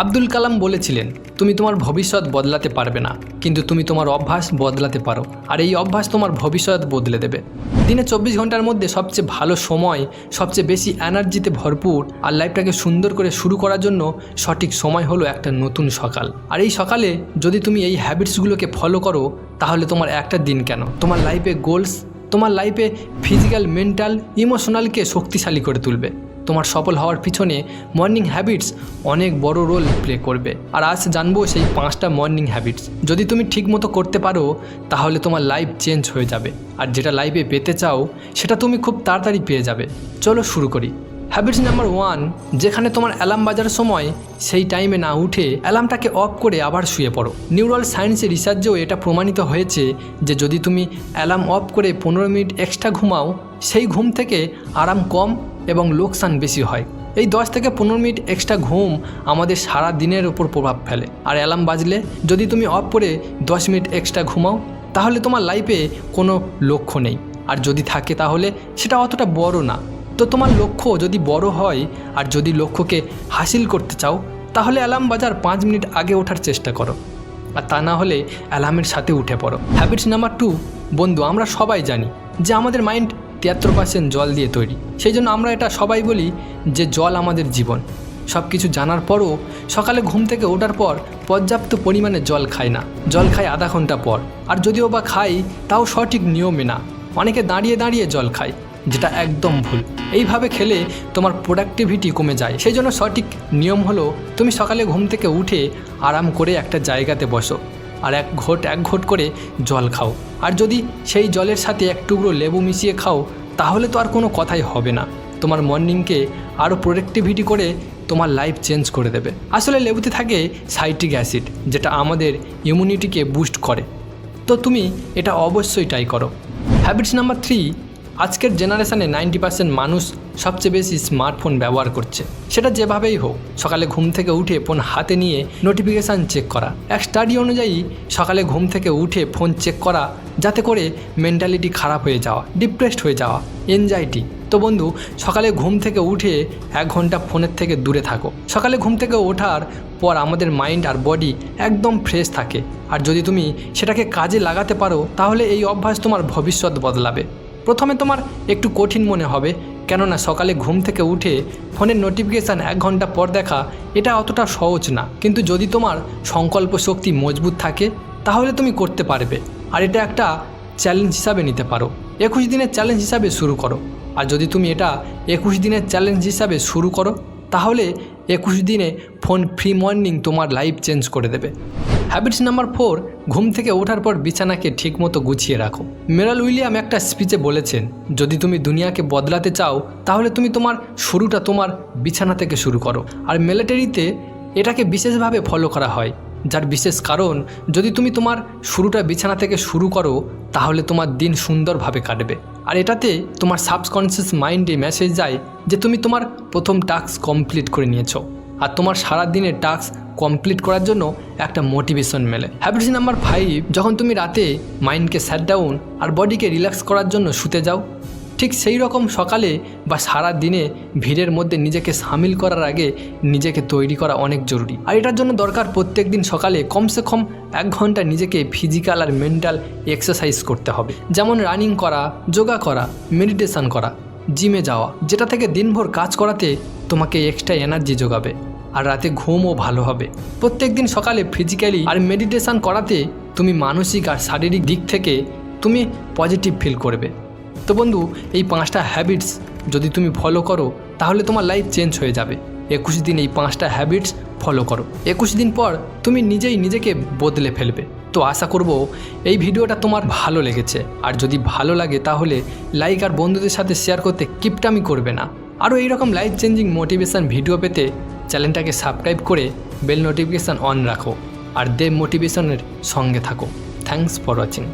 আব্দুল কালাম বলেছিলেন, তুমি তোমার ভবিষ্যৎ বদলাতে পারবে না, কিন্তু তুমি তোমার অভ্যাস বদলাতে পারো, আর এই অভ্যাস তোমার ভবিষ্যৎ বদলে দেবে। দিনে চব্বিশ ঘণ্টার মধ্যে সবচেয়ে ভালো সময়, সবচেয়ে বেশি এনার্জিতে ভরপুর আর লাইফটাকে সুন্দর করে শুরু করার জন্য সঠিক সময় হলো একটা নতুন সকাল। আর এই সকালে যদি তুমি এই হ্যাবিটসগুলোকে ফলো করো, তাহলে তোমার একটা দিন কেন? তোমার লাইফে গোলস তোমার লাইফে ফিজিক্যাল মেন্টাল ইমোশনালকে শক্তিশালী করে তুলবে। তোমার সফল হওয়ার পিছনে মর্নিং হ্যাবিটস অনেক বড় রোল প্লে করবে। আর আজ জানব সেই পাঁচটা মর্নিং হ্যাবিটস যদি তুমি ঠিকমতো করতে পারো, তাহলে তোমার লাইফ চেঞ্জ হয়ে যাবে। আর যেটা লাইফে পেতে চাও, সেটা তুমি খুব তাড়াতাড়ি পেয়ে যাবে। চলো শুরু করি। হ্যাবিটস নাম্বার ওয়ান যেখানে তোমার অ্যালার্ম বাজার সময়, সেই টাইমে না উঠে অ্যালার্মটাকে অফ করে আবার শুয়ে পড়ো। নিউরাল সায়েন্সের রিসার্চেও এটা প্রমাণিত হয়েছে যে যদি তুমি অ্যালার্ম অফ করে পনেরো মিনিট এক্সট্রা ঘুমাও, সেই ঘুম থেকে আরাম কম এবং লোকসান বেশি হয়। এই দশ থেকে পনেরো মিনিট এক্সট্রা ঘুম আমাদের সারা দিনের উপর প্রভাব ফেলে। আর অ্যালার্ম বাজলে যদি তুমি অফ করে দশ মিনিট এক্সট্রা ঘুমাও, তাহলে তোমার লাইফে কোনো লক্ষ্য নেই। আর যদি থাকে তাহলে সেটা অতটা বড় না। তো তোমার লক্ষ্য যদি বড় হয় আর যদি লক্ষ্যকে হাসিল করতে চাও, তাহলে অ্যালার্ম বাজার পাঁচ মিনিট আগে ওঠার চেষ্টা করো। আর তা না হলে অ্যালার্মের সাথে উঠে পড়ো। হ্যাবিটস নাম্বার টু বন্ধু, আমরা সবাই জানি যে আমাদের মাইন্ড তিয়াত্তর পার্সেন্ট জল দিয়ে তৈরি। সেই জন্য আমরা এটা সবাই বলি যে জল আমাদের জীবন। সব কিছু জানার পরও সকালে ঘুম থেকে ওঠার পর পর্যাপ্ত পরিমাণে জল খাই না। জল খায় আধা ঘণ্টা পর। আর যদিও বা খাই, তাও সঠিক নিয়মে না। অনেকে দাঁড়িয়ে দাঁড়িয়ে জল খায়, যেটা একদম ভুল। এইভাবে খেলে তোমার প্রোডাক্টিভিটি কমে যায়। সেই জন্য সঠিক নিয়ম হলো, তুমি সকালে ঘুম থেকে উঠে আরাম করে একটা জায়গাতে বসো। আর এক ঘোট এক ঘোট করে জল খাও। আর যদি সেই জলের সাথে এক টুকরো লেবু মিশিয়ে খাও, তাহলে তো আর কোনো কথাই হবে না। তোমার মর্নিংকে আরও প্রোডাক্টিভিটি করে তোমার লাইফ চেঞ্জ করে দেবে। আসলে লেবুতে থাকে সাইট্রিক অ্যাসিড, যেটা আমাদের ইমিউনিটিকে বুস্ট করে। তো তুমি এটা অবশ্যই ট্রাই করো। হ্যাবিটস নাম্বার থ্রি আজকের জেনারেশানে নাইনটি পার্সেন্ট মানুষ সবচেয়ে বেশি স্মার্টফোন ব্যবহার করছে। সেটা যেভাবেই হোক, সকালে ঘুম থেকে উঠে ফোন হাতে নিয়ে নোটিফিকেশান চেক করা। এক স্টাডি অনুযায়ী, সকালে ঘুম থেকে উঠে ফোন চেক করা, যাতে করে মেন্টালিটি খারাপ হয়ে যাওয়া, ডিপ্রেসড হয়ে যাওয়া, এনজাইটি। তো বন্ধু, সকালে ঘুম থেকে উঠে এক ঘণ্টা ফোনের থেকে দূরে থাকো। সকালে ঘুম থেকে ওঠার পর আমাদের মাইন্ড আর বডি একদম ফ্রেশ থাকে। আর যদি তুমি সেটাকে কাজে লাগাতে পারো, তাহলে এই অভ্যাস তোমার ভবিষ্যৎ বদলাবে। প্রথমে তোমার একটু কঠিন মনে হবে, কেননা সকালে ঘুম থেকে উঠে ফোনের নোটিফিকেশান এক ঘণ্টা পর দেখা, এটা অতটা সহজ না। কিন্তু যদি তোমার সংকল্প শক্তি মজবুত থাকে, তাহলে তুমি করতে পারবে। আর এটা একটা চ্যালেঞ্জ হিসাবে নিতে পারো। একুশ দিনের চ্যালেঞ্জ হিসাবে শুরু করো। আর যদি তুমি এটা একুশ দিনের চ্যালেঞ্জ হিসাবে শুরু করো, তাহলে একুশ দিনে ফোন ফ্রি মর্নিং তোমার লাইফ চেঞ্জ করে দেবে। হ্যাবিটস নাম্বার ফোর ঘুম থেকে ওঠার পর বিছানাকে ঠিকমতো গুছিয়ে রাখো। মেরাল উইলিয়াম একটা স্পিচে বলেছেন, যদি তুমি দুনিয়াকে বদলাতে চাও, তাহলে তুমি তোমার শুরুটা তোমার বিছানা থেকে শুরু করো। আর মিলিটারিতে এটাকে বিশেষভাবে ফলো করা হয়, যার বিশেষ কারণ, যদি তুমি তোমার শুরুটা বিছানা থেকে শুরু করো, তাহলে তোমার দিন সুন্দরভাবে কাটবে। আর এটাতে তোমার সাবকনসিয়াস মাইন্ডে মেসেজ যায় যে তুমি তোমার প্রথম টাস্ক কমপ্লিট করে নিয়েছো। আর তোমার সারা দিনের টাস্ক কমপ্লিট করার জন্য একটা মোটিভেশন মেলে। হ্যাবিটস নাম্বার ফাইভ যখন তুমি রাতে মাইন্ডকে স্যাট ডাউন আর বডিকে রিল্যাক্স করার জন্য শুতে যাও, ঠিক সেই রকম সকালে বা সারা দিনে ভিড়ের মধ্যে নিজেকে সামিল করার আগে নিজেকে তৈরি করা অনেক জরুরি। আর এটার জন্য দরকার প্রত্যেক দিন সকালে কমসে কম এক ঘণ্টা নিজেকে ফিজিক্যাল আর মেন্টাল এক্সারসাইজ করতে হবে। যেমন রানিং করা যোগা করা মেডিটেশন করা জিমে যাওয়া, যেটা থেকে দিনভর কাজ করাতে তোমাকে এক্সট্রা এনার্জি যোগাবে। আর রাতে ঘুমও ভালো হবে। প্রত্যেক দিন সকালে ফিজিক্যালি আর মেডিটেশান করাতে তুমি মানসিক আর শারীরিক দিক থেকে তুমি পজিটিভ ফিল করবে। তো বন্ধু, এই পাঁচটা হ্যাবিটস যদি তুমি ফলো করো, তাহলে তোমার লাইফ চেঞ্জ হয়ে যাবে। একুশ দিন এই পাঁচটা হ্যাবিটস ফলো করো। একুশ দিন পর তুমি নিজেই নিজেকে বদলে ফেলবে। তো আশা করব এই ভিডিওটা তোমার ভালো লেগেছে। আর যদি ভালো লাগে, তাহলে লাইক আর বন্ধুদের সাথে শেয়ার করতে কিপটামি করবে না। আরও এইরকম লাইফ চেঞ্জিং মোটিভেশান ভিডিও পেতে চ্যানেলটাকে সাবস্ক্রাইব করে বেল নোটিফিকেশান অন রাখো আর দেব মোটিভেশনের সঙ্গে থাকো। Thanks for watching.